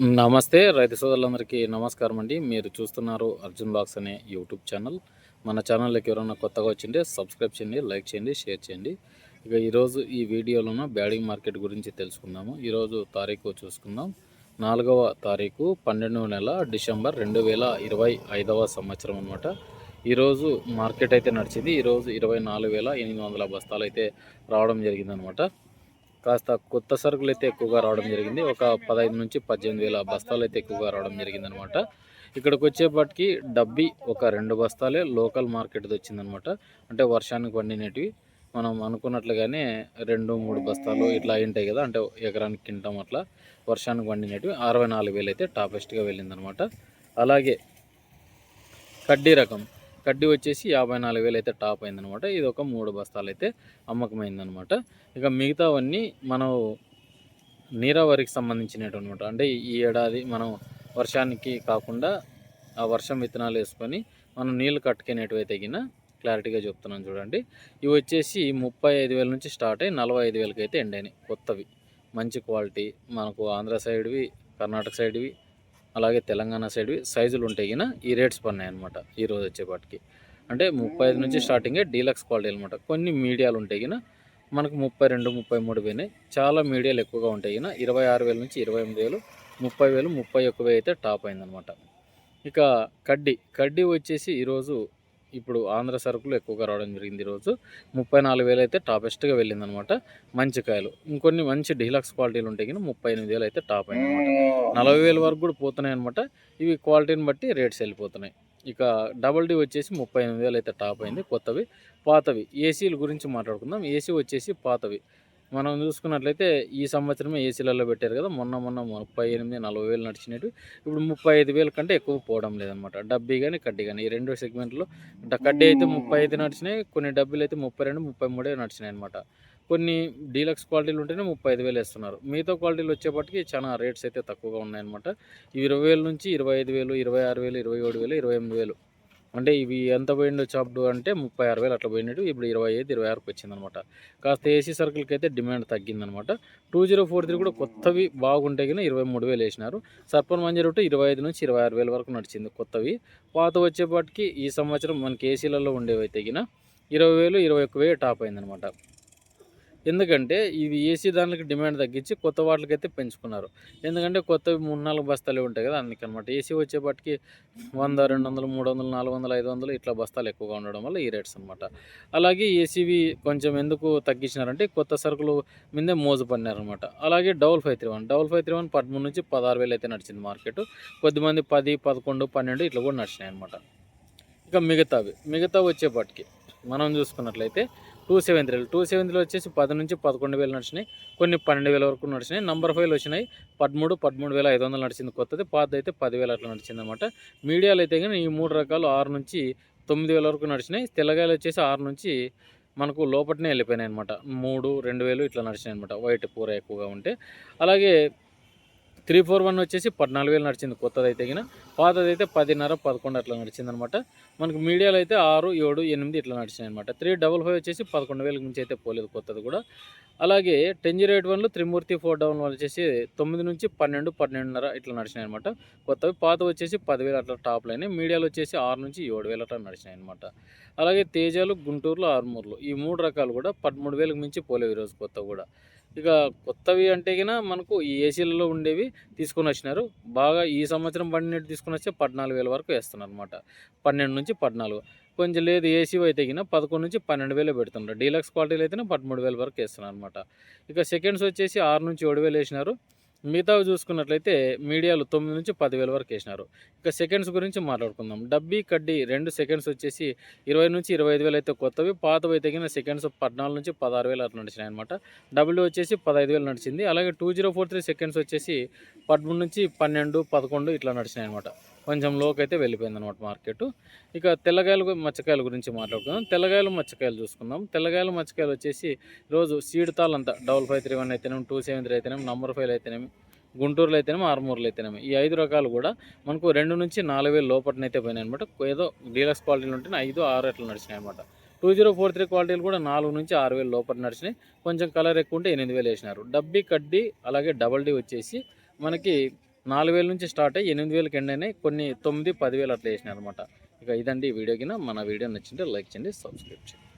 నమస్తే రైతు సోదరులందరికీ నమస్కారం అండి. మీరు చూస్తున్నారు అర్జున్ బాక్స్ అనే యూట్యూబ్ ఛానల్. మన ఛానల్కి ఎవరైనా కొత్తగా వచ్చింటే సబ్స్క్రైబ్ చేయండి లైక్ చేయండి షేర్ చేయండి. ఇక ఈరోజు ఈ వీడియోలోన బ్యాడింగ్ మార్కెట్ గురించి తెలుసుకుందాము. ఈరోజు తారీఖు చూసుకుందాం. నాలుగవ తారీఖు పన్నెండవ నెల డిసెంబర్ రెండు వేల ఇరవై ఐదవ సంవత్సరం అనమాట ఈరోజు మార్కెట్ అయితే నడిచింది. ఈరోజు ఇరవై నాలుగు వేల ఎనిమిది వందల బస్తాలు అయితే రావడం జరిగిందనమాట కాస్త కొత్త సరుకులు అయితే ఎక్కువగా రావడం జరిగింది. ఒక పదహైదు నుంచి పద్దెనిమిది వేల బస్తాలు అయితే ఎక్కువగా రావడం జరిగింది అనమాట ఇక్కడికి వచ్చేపటికి డబ్బి ఒక రెండు బస్తాలే లోకల్ మార్కెట్ది వచ్చిందనమాట. అంటే వర్షానికి పండినటివి. మనం అనుకున్నట్లుగానే రెండు మూడు బస్తాలు ఇట్లా అయింటాయి కదా అంటే ఎకరానికి కింటాం అట్లా వర్షానికి పండినటివి. అరవై నాలుగు వేలు అయితే టాపెస్ట్గా వెళ్ళిందనమాట. అలాగే కడ్డీ రకం. కడ్డీ వచ్చేసి యాభై నాలుగు వేలు అయితే టాప్ అయిందనమాట. ఇది ఒక మూడు బస్తాలు అయితే అమ్మకమైందనమాట. ఇక మిగతావన్నీ మనం నీరావరికి సంబంధించినట్టు అనమాట అంటే ఈ ఏడాది మనం వర్షానికి కాకుండా ఆ వర్షం విత్తనాలు వేసుకొని మనం నీళ్ళు కట్టుకునేటివి తగిన క్లారిటీగా చెప్తున్నాను చూడండి. ఇవి వచ్చేసి ముప్పై ఐదు వేల నుంచి స్టార్ట్ అయ్యి నలభై ఐదు వేలకి అయితే ఎండ్ అయినాయి కొత్తవి. మంచి క్వాలిటీ. మనకు ఆంధ్ర సైడ్వి కర్ణాటక సైడ్వి అలాగే తెలంగాణ సైడ్వి సైజులు ఉంటాయి గిన ఈ రేట్స్ పడినాయి అనమాట ఈ రోజు వచ్చేపాటికి అంటే ముప్పై ఐదు నుంచి స్టార్టింగే డీలక్స్ క్వాలిటీ అనమాట కొన్ని మీడియాలు ఉంటాయి గిన మనకు ముప్పై రెండు ముప్పై మూడు పోయినాయి. చాలా మీడియాలు ఎక్కువగా ఉంటాయి గిన ఇరవై ఆరు వేల నుంచి ఇరవై ఎనిమిది వేలు ముప్పై వేలు ముప్పై ఒక్క వేలు అయితే టాప్ అయిందనమాట ఇక కడ్డీ. కడ్డీ వచ్చేసి ఈరోజు ఇప్పుడు ఆంధ్ర సరుకులు ఎక్కువగా రావడం జరిగింది ఈరోజు. ముప్పై నాలుగు వేలు అయితే టాపెస్ట్గా వెళ్ళిందనమాట. మంచి కాయలు. ఇంకొన్ని మంచి డీలక్స్ క్వాలిటీలు ఉంటాయి కానీ ముప్పై ఎనిమిది వేలు అయితే టాప్ అయింది అనమాట నలభై వేల వరకు కూడా పోతున్నాయి అనమాట. ఇవి క్వాలిటీని బట్టి రేట్స్ వెళ్ళిపోతున్నాయి. ఇక డబల్ డి వచ్చేసి ముప్పై ఎనిమిది వేలు అయితే టాప్ అయింది కొత్తవి. పాతవి. ఏసీల గురించి మాట్లాడుకుందాం. ఏసీ వచ్చేసి పాతవి. మనం చూసుకున్నట్లయితే ఈ సంవత్సరమే ఏసీలలో పెట్టారు కదా మొన్న మొన్న ముప్పై ఎనిమిది నలభై వేలు నడిచినట్టు. ఇప్పుడు ముప్పై ఐదు వేల కంటే ఎక్కువ పోవడం లేదనమాట డబ్బీ కానీ కడ్డీ కానీ ఈ రెండు సెగ్మెంట్లో కడ్డీ అయితే ముప్పై ఐదు నడిచినాయి కొన్ని డబ్బీలు అయితే ముప్పై రెండు ముప్పై మూడే నడిచినాయి అనమాట కొన్ని డీలక్స్ క్వాలిటీలు ఉంటేనే ముప్పై ఐదు వేలు వేస్తున్నారు. మిగతా క్వాలిటీలు వచ్చేపటికి చాలా రేట్స్ అయితే తక్కువగా ఉన్నాయన్నమాట. ఇరవై వేల నుంచి ఇరవై ఐదు వేలు ఇరవై ఆరు వేలు ఇరవై ఏడు వేలు ఇరవై ఎనిమిది వేలు అంటే ఇవి ఎంత పోయిండో చాప్డు అంటే ముప్పై ఆరు వేలు అట్లా పోయినట్టు ఇప్పుడు ఇరవై ఐదు ఇరవై ఆరుకి వచ్చిందనమాట. కాస్త ఏసీ సర్కిల్కి అయితే డిమాండ్ తగ్గిందనమాట. టూ జీరో ఫోర్ త్రీ కూడా కొత్తవి బాగుంటే కానీ ఇరవై మూడు వేలు వేసినారు. సర్పన్ మంజర్ ఒకటి ఇరవై ఐదు నుంచి ఇరవై ఆరు వేల వరకు నడిచింది కొత్తవి. పాత వచ్చేపాటికి ఈ సంవత్సరం మనకి ఏసీలలో ఉండేవి అయితే ఇరవై వేలు ఇరవై ఒక్క వేలు టాప్ అయిందనమాట. ఎందుకంటే ఇవి ఏసీ దానికి డిమాండ్ తగ్గించి కొత్త వాటికైతే పెంచుకున్నారు. ఎందుకంటే కొత్తవి మూడు నాలుగు బస్తాలు ఉంటాయి కదా అందుకనమాట. ఏసీ వచ్చేపటికి వంద రెండు వందలు మూడు వందలు నాలుగు వందలు ఐదు వందలు ఇట్లా బస్తాలు ఎక్కువగా ఉండడం వల్ల ఈ రేట్స్ అనమాట అలాగే ఏసీవి కొంచెం ఎందుకు తగ్గించినారంటే కొత్త సరుకులు మీదే మోజు పడినారనమాట అలాగే double five three one double five three one పదమూడు నుంచి పదహారు వేలు అయితే నడిచింది మార్కెట్. కొద్దిమంది పది పదకొండు పన్నెండు ఇట్లా కూడా నడిచినాయి అనమాట ఇక మిగతావి మిగతా వచ్చేపాటికి మనం చూసుకున్నట్లయితే టూ సెవెన్ త్రీలు. టూ సెవెన్ త్రీలు వచ్చేసి పది నుంచి పదకొండు వేలు నడిచినాయి. కొన్ని పన్నెండు వేల వరకు నడిచినాయి. నంబర్ ఫైవ్లు వచ్చినాయి. పదమూడు పదమూడు వేల ఐదు వందలు నడిచింది కొత్తది. పాత అయితే పదివేలు అట్లా నడిచింది అనమాట మీడియాలు అయితే కానీ ఈ మూడు రకాలు ఆరు నుంచి తొమ్మిది వేల వరకు నడిచినాయి. తెల్లగాయలు వచ్చేసి ఆరు నుంచి మనకు లోపలనే వెళ్ళిపోయినాయి అనమాట మూడు రెండు వేలు ఇట్లా నడిచినాయి అనమాట వైట్ పూర ఎక్కువగా ఉంటే. అలాగే త్రీ ఫోర్ వన్ వచ్చేసి పద్నాలుగు వేలు నడిచింది. కొత్తది అయితే గిన పాతది అయితే పదిన్నర పదకొండు అట్లా నడిచింది అనమాట మనకు మీడియాలో అయితే ఆరు ఏడు ఎనిమిది ఇట్లా నడిచినాయి అనమాట త్రీ డబల్ ఫైవ్ వచ్చేసి పదకొండు వేల నుంచి అయితే పోలేదు కొత్తది కూడా. అలాగే టెన్ జీరో ఎయిట్ వన్లో త్రిమూర్తి ఫోర్ డౌన్ వచ్చేసి తొమ్మిది నుంచి పన్నెండు పన్నెండున్నర ఇట్లా నడిచినాయి అనమాట కొత్తవి పాత వచ్చేసి పదివేలు అట్లా టాప్లు అయినాయి మీడియాలో వచ్చేసి ఆరు నుంచి ఏడు వేలు అట్లా నడిచినాయి అనమాట అలాగే తేజాలు గుంటూరులో ఆరుమూరులో ఈ మూడు రకాలు కూడా పదమూడు వేలకు మించి పోలేవు ఈరోజు కొత్త కూడా. ఇక కొత్తవి అంటే గిన మనకు ఈ ఏసీలలో ఉండేవి తీసుకొని వచ్చినారు. బాగా ఈ సంవత్సరం పన్నెండు తీసుకొని వచ్చి పద్నాలుగు వేల వరకు వేస్తున్నారు అనమాట పన్నెండు నుంచి పద్నాలుగు. కొంచెం లేదు ఏసీ అయితే గిన పదకొండు నుంచి పన్నెండు వేలు పెడుతున్నారు. డీలక్స్ క్వాలిటీలు అయితేనే పదమూడు వేల వరకు వేస్తున్నారు అనమాట ఇక సెకండ్స్ వచ్చేసి ఆరు నుంచి ఏడు వేలు వేసినారు. మిగతావి చూసుకున్నట్లయితే మీడియాలు తొమ్మిది నుంచి పదివేల వరకు వేసినారు. ఇక సెకండ్స్ గురించి మాట్లాడుకుందాం. డబ్బీ కడ్డీ రెండు సెకండ్స్ వచ్చేసి ఇరవై నుంచి ఇరవై ఐదు వేలు అయితే కొత్తవి. పాతవి తగిన సెకండ్స్ పద్నాలుగు నుంచి పదహారు వేలు అట్లా నడిచినాయి అనమాట డబ్ల్యూ వచ్చేసి పదహైదు వేలు నడిచింది. అలాగే two zero four three seconds వచ్చేసి పదమూడు నుంచి పన్నెండు పదకొండు ఇట్లా నడిచినాయి అనమాట కొంచెం లోకి అయితే వెళ్ళిపోయింది అనమాట మార్కెట్. ఇక తెల్లగాయలు మచ్చకాయల గురించి మాట్లాడుకుందాం. తెల్లగాయలు మచ్చకాయలు చూసుకుందాం. తెల్లగాయలు మచ్చకాయలు వచ్చేసి రోజు సీడ్ తాళ్ళంతా డబల్ ఫైవ్ త్రీ వన్ అయితేనేమి టూ సెవెన్ త్రీ అయితేనేమి నంబర్ ఫైవ్ అయితేనేమి గుంటూరులో అయితేనేమి ఆర్మూర్లో అయితేనేమి ఈ ఐదు రకాలు కూడా మనకు రెండు నుంచి నాలుగు వేలు లోపలనైతే పోయినాయి అనమాట ఏదో డీలక్స్ క్వాలిటీలు ఉంటేనే ఐదు ఆరు అట్లా నడిచినాయి అనమాట టూ జీరో ఫోర్ త్రీ క్వాలిటీలు కూడా నాలుగు నుంచి ఆరు వేలు లోపల నడిచినాయి. కొంచెం కలర్ ఎక్కువ ఉంటే ఎనిమిది వేలు వేసినారు. డబ్బీ కడ్డీ అలాగే డబల్ డీ వచ్చేసి మనకి నాలుగు వేల నుంచి స్టార్ట్ అయ్యి ఎనిమిది వేలకి ఎండ్ అయినాయి. కొన్ని తొమ్మిది పదివేలు అట్లా వేసినాయి అనమాట ఇక ఇదండి వీడియో కింద. మన వీడియో నచ్చింటే లైక్ చేయండి సబ్స్క్రైబ్ చేయండి.